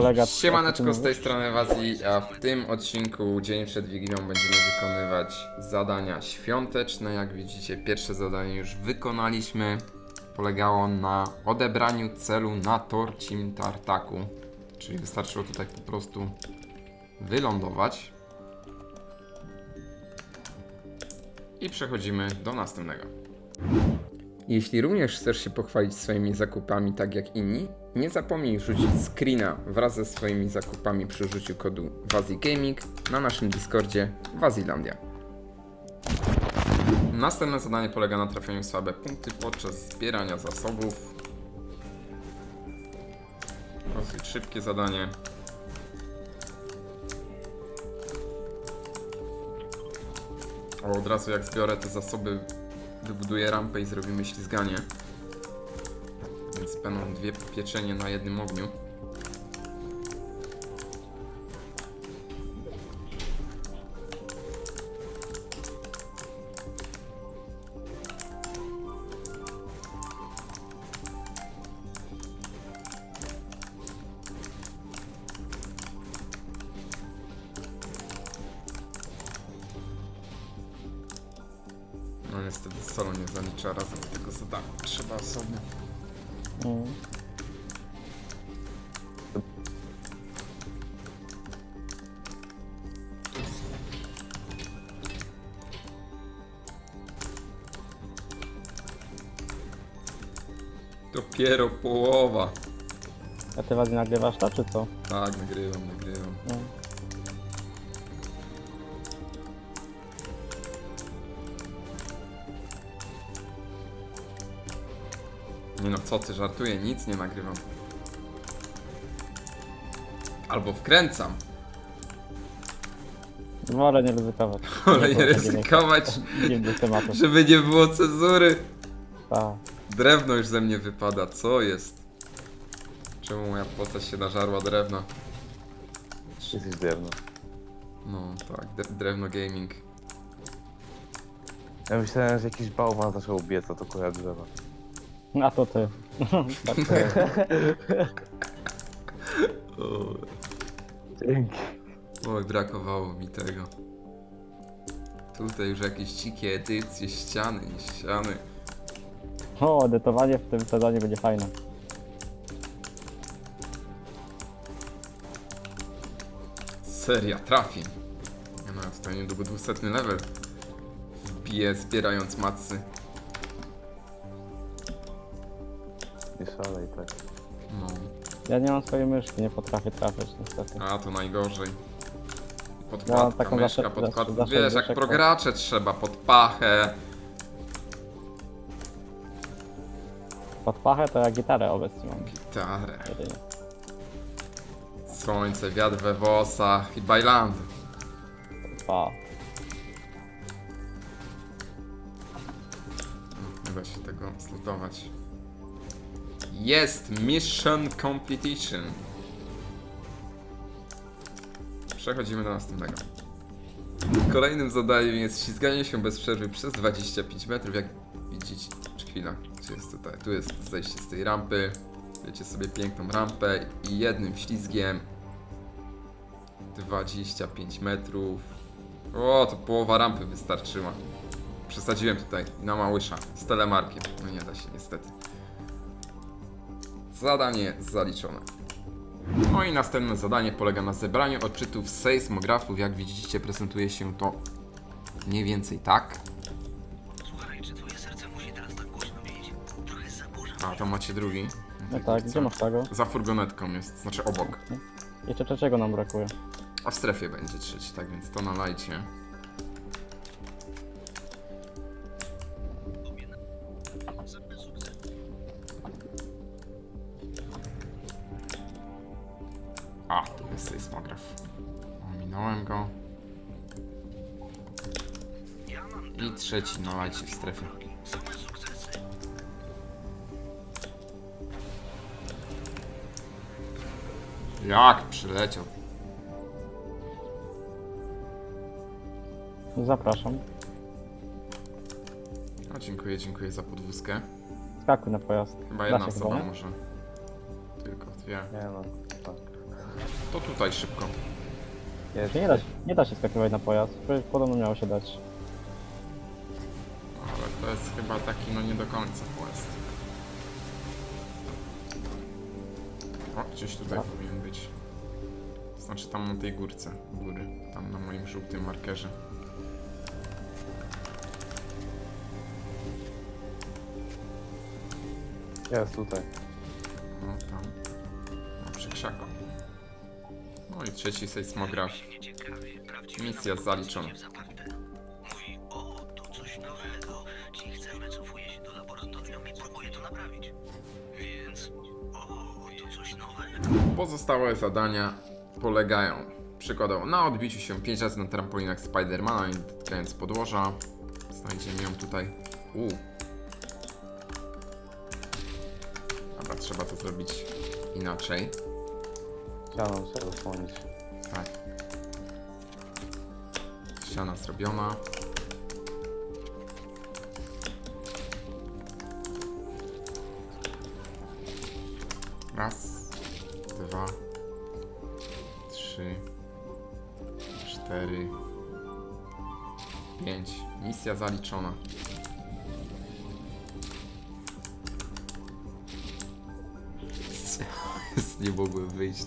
kolega... Siemaneczko z tej strony Wazji, a w tym odcinku dzień przed Wigilią będziemy wykonywać zadania świąteczne. Jak widzicie, pierwsze zadanie już wykonaliśmy. Polegało na odebraniu celu na torcim tartaku. Czyli wystarczyło tutaj po prostu wylądować. I przechodzimy do następnego. Jeśli również chcesz się pochwalić swoimi zakupami tak jak inni, nie zapomnij rzucić screena wraz ze swoimi zakupami przy użyciu kodu WaziGaming na naszym Discordzie Wazilandia. Następne zadanie polega na trafieniu słabe punkty podczas zbierania zasobów. Dosyć szybkie zadanie. Od razu jak zbiorę te zasoby, wybuduję rampę i zrobimy ślizganie. Więc będą dwie pieczenie na jednym ogniu. No niestety solo nie zalicza razem tego zadania. Trzeba osobno. Mm. Dopiero połowa. A ty Wazi nagrywasz to, czy co? Tak, nagrywam, nagrywam. Nie no, co ty, żartuję, nic nie nagrywam. Albo wkręcam, Wolę nie ryzykować. ale nie ryzykować, Nie do tematu. żeby nie było cenzury. Tak. Drewno już ze mnie wypada, co jest? Czemu moja postać się nażarła drewna? Jesteś drewno. No tak, dre- drewno gaming. Ja myślałem, że jakiś bałwan zaczął biec, a to kurwa drzewa. A to ty. tak, O, Dzięki. oj, brakowało mi tego. Tutaj już jakieś dzikie edycje, ściany, nie ściany. o, edytowanie w tym sezonie będzie fajne. Seria trafień. Ja ja tutaj niedługo 200 level wbiję zbierając macy. Nie szalej tak. No, Ja nie mam swojej myszki, nie potrafię trafiać niestety. a to najgorzej. Ja Podkładka, mam taką myszka, zawsze- podkładka. zawsze Wiesz, jak myszek, progracze trzeba, pod pachę. Pod pachę to ja gitarę obecnie mam. Gitarę. Jedynie. Słońce, wiatr we włosach i bajland. Pa. Nie da się tego zlutować. Jest Mission Competition. Przechodzimy do następnego. Kolejnym zadaniem jest ślizganie się bez przerwy przez 25 metrów. Jak widzicie, chwila, gdzie jest tutaj? Tu jest zejście z tej rampy. Wiecie sobie piękną rampę i jednym ślizgiem 25 metrów. O, to połowa rampy wystarczyła. Przesadziłem tutaj na małysza z telemarkiem. No nie da się niestety. Zadanie zaliczone. No i następne zadanie polega na zebraniu odczytów sejsmografów. Jak widzicie prezentuje się to mniej więcej tak. Słuchaj, czy twoje serce musi teraz tak głośno bić? Trochę zaburza. A to macie drugi. No tak, gdzie masz tego? Za furgonetką jest, znaczy obok. Jeszcze trzeciego nam brakuje. A w strefie będzie trzeci, tak więc to nalajcie. A, tu jest sejsmograf. Ominąłem go. I trzeci nalajcie w strefie. Jak przyleciał. Zapraszam. No, dziękuję, dziękuję za podwózkę. Skakuj na pojazd. Chyba Da jedna się osoba nie? może. Tylko dwie. Nie no. To tutaj szybko. Jest, Nie da, się- nie da się skakiwać na pojazd. Podobno miało się dać. Ale to jest chyba taki no nie do końca quest. O, gdzieś tutaj A. powinien być. Znaczy tam na tej górce góry. Tam na moim żółtym markerze. jest tutaj. No tam. No przy krzaku. No i trzeci sejsmograf. Misja zaliczona. idzie w zaparte. Mówi, o, to coś nowego. Ci chcemy, cofuje się do laboratorium i próbuje to naprawić. Więc, o, to coś nowego. Pozostałe zadania polegają przykładowo na odbiciu się 5 razy na trampolinach Spidermana, nie dotykając podłoża. Znajdziemy ją tutaj. U. Dobra, trzeba to zrobić inaczej. Chciałem sobie zasłonić. Tak. Ściana zrobiona. Raz, dwa, trzy, cztery, pięć. Misja zaliczona. Nie mogłem wyjść.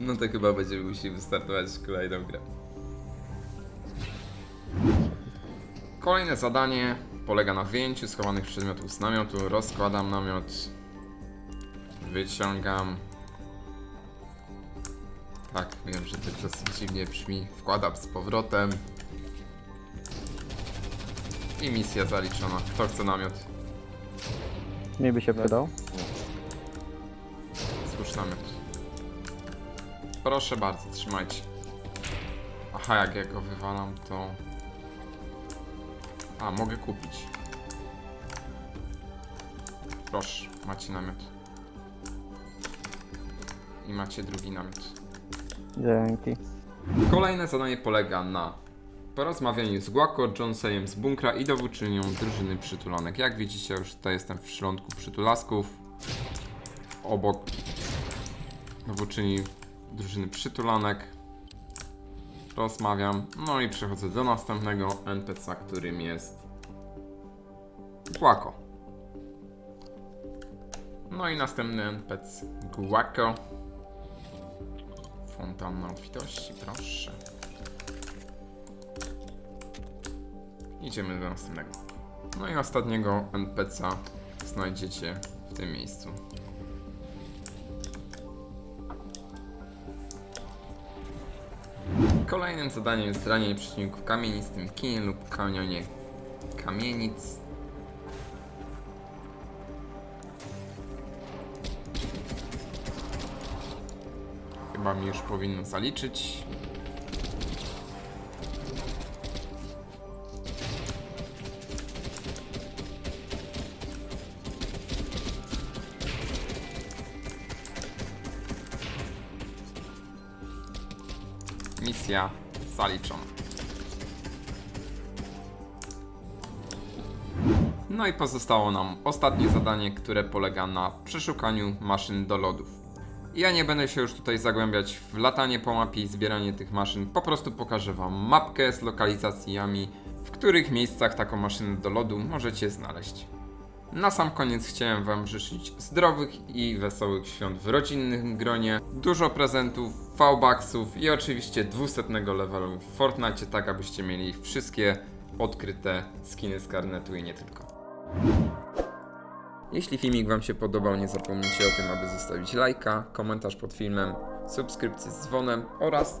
No to chyba będziemy musieli wystartować kolejną grę. Kolejne zadanie polega na wyjęciu schowanych przedmiotów z namiotu. Rozkładam namiot. Wyciągam. Tak, wiem, że to dosyć dziwnie brzmi. Wkładam z powrotem. I misja zaliczona. Kto chce namiot? Mi by się przydał. Złóż namiot. Proszę bardzo, trzymajcie. Aha, jak ja go wywalam, to... A, mogę kupić. Proszę, macie namiot. I macie drugi namiot. Dzięki. Kolejne zadanie polega na porozmawianiu z Guaco, Johnsenem z bunkra i dowódczynią drużyny przytulanek. Jak widzicie, już tutaj jestem w szlątku przytulasków. Obok dowódczyni drużyny przytulanek. Rozmawiam. No i przechodzę do następnego NPC, którym jest Guaco. No i następny NPC Guaco. Fontanna obfitości, proszę. Idziemy do następnego. No i ostatniego NPC'a znajdziecie w tym miejscu. Kolejnym zadaniem jest ranienie przeciwników kamienistym kinie lub kanionie kamienic. Chyba mi już powinno zaliczyć. Misja zaliczona. No i pozostało nam ostatnie zadanie, które polega na przeszukaniu maszyn do lodów. Ja nie będę się już tutaj zagłębiać w latanie po mapie i zbieranie tych maszyn, po prostu pokażę Wam mapkę z lokalizacjami, w których miejscach taką maszynę do lodu możecie znaleźć. Na sam koniec chciałem Wam życzyć zdrowych i wesołych świąt w rodzinnym gronie, dużo prezentów, V-Bucksów i oczywiście 200 levelu w Fortnite, tak abyście mieli wszystkie odkryte skiny z karnetu i nie tylko. Jeśli filmik Wam się podobał, nie zapomnijcie o tym, aby zostawić lajka, komentarz pod filmem, subskrypcję z dzwonem oraz